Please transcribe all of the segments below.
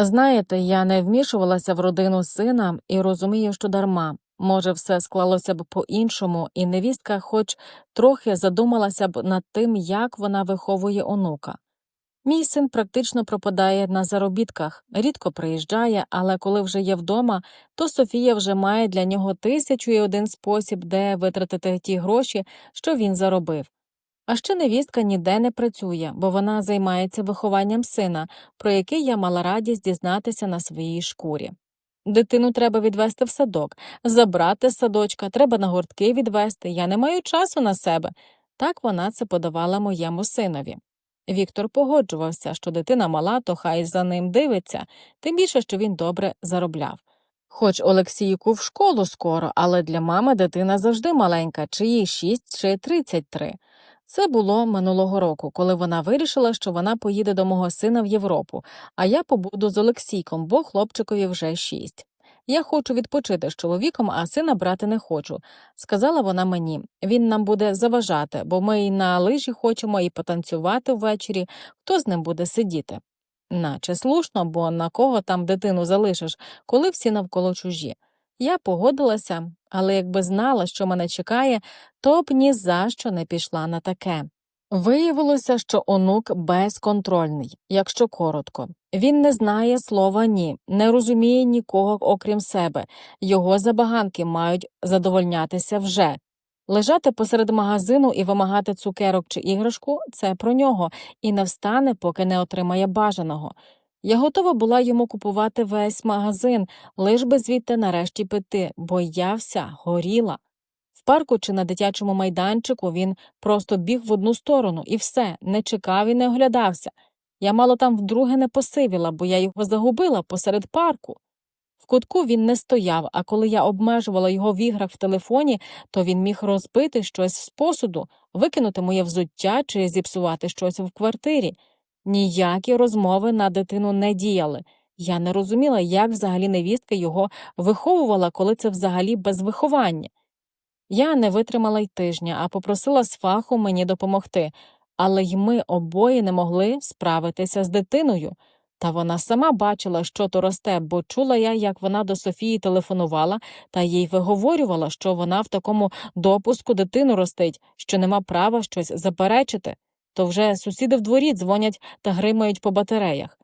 Знаєте, я не вмішувалася в родину сина і розумію, що дарма. Може, все склалося б по-іншому, і невістка хоч трохи задумалася б над тим, як вона виховує онука. Мій син практично пропадає на заробітках, рідко приїжджає, але коли вже є вдома, то Софія вже має для нього тисячу і один спосіб, де витратити ті гроші, що він заробив. А ще невістка ніде не працює, бо вона займається вихованням сина, про який я мала радість дізнатися на своїй шкурі. Дитину треба відвести в садок, забрати з садочка, треба на гуртки відвести, я не маю часу на себе. Так вона це подавала моєму синові. Віктор погоджувався, що дитина мала, то хай за ним дивиться, тим більше, що він добре заробляв. Хоч Олексійку в школу скоро, але для мами дитина завжди маленька, чи їй 6, чи 33. Це було минулого року, коли вона вирішила, що вона поїде до мого сина в Європу, а я побуду з Олексійком, бо хлопчикові вже шість. Я хочу відпочити з чоловіком, а сина брати не хочу, сказала вона мені. Він нам буде заважати, бо ми і на лижі хочемо, і потанцювати ввечері, хто з ним буде сидіти. Наче слушно, бо на кого там дитину залишиш, коли всі навколо чужі. Я погодилася, але якби знала, що мене чекає, то б ні за що не пішла на таке. Виявилося, що онук безконтрольний, якщо коротко. Він не знає слова ні, не розуміє нікого, окрім себе, його забаганки мають задовольнятися вже. Лежати посеред магазину і вимагати цукерок чи іграшку це про нього, і не встане, поки не отримає бажаного. Я готова була йому купувати весь магазин, лиш би звідти нарешті піти, бо я вся горіла. В парку чи на дитячому майданчику він просто біг в одну сторону і все, не чекав і не оглядався. Я мало там вдруге не посивіла, бо я його загубила посеред парку. В кутку він не стояв, а коли я обмежувала його в іграх в телефоні, то він міг розбити щось з посуду, викинути моє взуття чи зіпсувати щось в квартирі. Ніякі розмови на дитину не діяли. Я не розуміла, як взагалі невістка його виховувала, коли це взагалі без виховання. Я не витримала й тижня, а попросила з фаху мені допомогти, але й ми обоє не могли справитися з дитиною. Та вона сама бачила, що то росте, бо чула я, як вона до Софії телефонувала та їй виговорювала, що вона в такому допуску дитину ростить, що нема права щось заперечити. То вже сусіди в дворі дзвонять та гримають по батареях.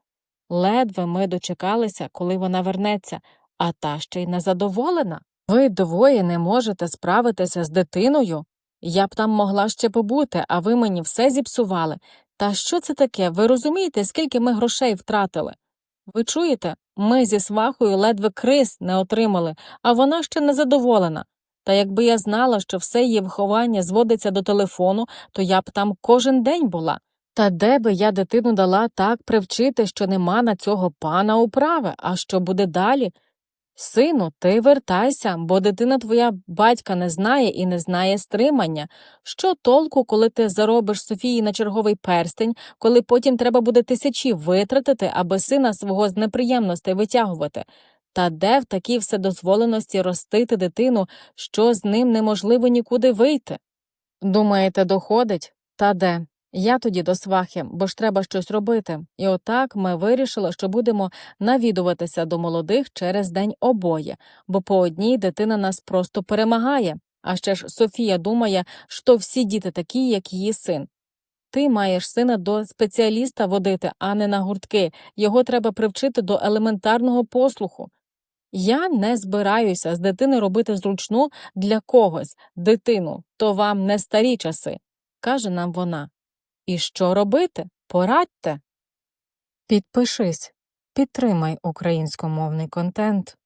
Ледве ми дочекалися, коли вона вернеться, а та ще й незадоволена. Ви двоє не можете справитися з дитиною? Я б там могла ще побути, а ви мені все зіпсували. Та що це таке? Ви розумієте, скільки ми грошей втратили? Ви чуєте, ми зі свахою ледве криз не отримали, а вона ще незадоволена. Та якби я знала, що все її виховання зводиться до телефону, то я б там кожен день була. Та де би я дитину дала так привчити, що нема на цього пана управи, а що буде далі? Сину, ти вертайся, бо дитина твоя батька не знає і не знає стримання. Що толку, коли ти заробиш Софії на черговий перстень, коли потім треба буде тисячі витратити, аби сина свого з неприємностей витягувати? Та де в такій вседозволеності ростити дитину, що з ним неможливо нікуди вийти? Думаєте, доходить? Та де? Я тоді до свахи, бо ж треба щось робити. І отак ми вирішили, що будемо навідуватися до молодих через день обоє, бо по одній дитина нас просто перемагає. А ще ж Софія думає, що всі діти такі, як її син. Ти маєш сина до спеціаліста водити, а не на гуртки. Його треба привчити до елементарного послуху. Я не збираюся з дитини робити зручну для когось дитину, то вам не старі часи, каже нам вона. І що робити? Порадьте. Підпишись, підтримай українськомовний контент.